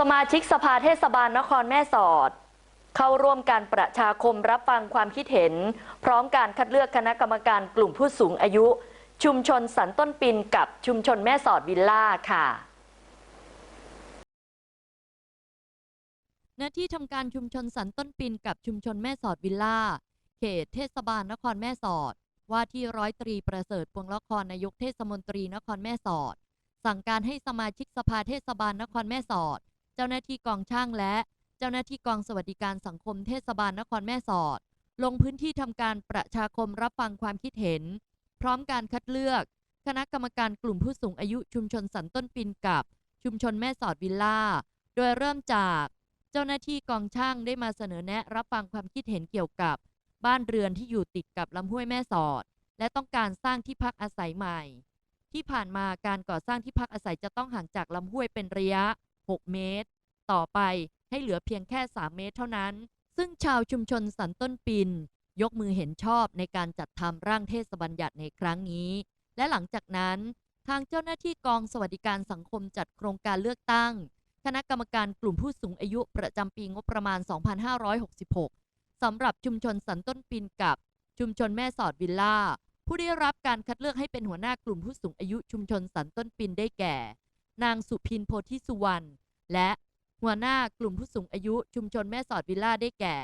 สมาชิกสภาเทศบาลนครแม่สอด เข้าร่วมการประชาคมรับฟังความคิดเห็น พร้อมการคัดเลือกคณะกรรมการกลุ่มผู้สูงอายุ ชุมชนสันต้นปินกับชุมชนแม่สอดวิลล่าค่ะณที่ทำการชุมชนสันต้นปินกับชุมชนแม่สอดวิลล่า เขตเทศบาลนครแม่สอด ว่าที่ร้อยตรีประเสริฐพวงละครนายกเทศมนตรีนครแม่สอด สั่งการให้สมาชิกสภาเทศบาลนครแม่สอด เจ้าหน้าที่กองช่างและเจ้าหน้าที่กองสวัสดิการสังคมเทศบาลนครแม่สอด ลงพื้นที่ทำการประชาคมรับฟังความคิดเห็น พร้อมการคัดเลือก คณะกรรมการกลุ่มผู้สูงอายุชุมชนสันต้นปินกับชุมชนแม่สอดวิลล่า โดยเริ่มจากเจ้าหน้าที่กองช่างได้มาเสนอแนะรับฟังความคิดเห็นเกี่ยวกับ บ้านเรือนที่อยู่ติดกับลำห้วยแม่สอด และต้องการสร้างที่พักอาศัยใหม่ ที่ผ่านมาการก่อสร้างที่พักอาศัยจะต้องห่างจากลำห้วยเป็นระยะ 6 เมตร ต่อไปให้เหลือเพียงแค่ 3 เมตรเท่านั้น ซึ่งชาวชุมชนสันต้นปิน ยกมือเห็นชอบในการจัดทำร่างเทศบัญญัติในครั้งนี้ และหลังจากนั้น ทางเจ้าหน้าที่กองสวัสดิการสังคมจัดโครงการเลือกตั้ง คณะกรรมการกลุ่มผู้สูงอายุประจำปีงบประมาณ 2566 สำหรับชุมชนสันต้นปินกับชุมชนแม่สอดวิลล่าผู้ได้รับการคัดเลือกให้เป็นหัวหน้ากลุ่มผู้สูงอายุชุมชนสันต้นปินได้แก่ นางสุพินโพธิสุวรรณ และหัวหน้ากลุ่มผู้สูงอายุชุมชนแม่สอดวิลล่าได้แก่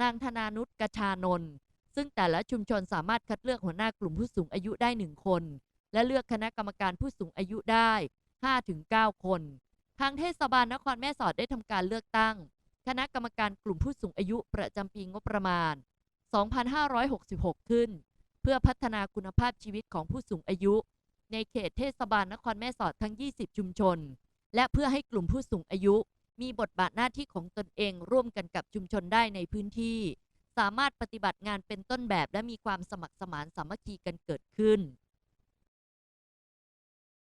นางธนานุชกชานนท์ซึ่งแต่ละชุมชนสามารถคัดเลือกหัวหน้ากลุ่มผู้สูงอายุได้หนึ่งคน และเลือกคณะกรรมการผู้สูงอายุได้ 5-9 คน ทางเทศบาลนครแม่สอดได้ทำการเลือกตั้ง คณะกรรมการกลุ่มผู้สูงอายุประจำปีงบประมาณ 2566 ขึ้น เพื่อพัฒนาคุณภาพชีวิตของผู้สูงอายุ ในเขตเทศบาลนครแม่สอดทั้ง 20 ชุมชน และเพื่อให้กลุ่มผู้สูงอายุ มีบทบาทหน้าที่ของตนเองร่วมกันกับชุมชนได้ในพื้นที่ สามารถปฏิบัติงานเป็นต้นแบบและมีความสมัครสมานสามัคคีกันเกิดขึ้น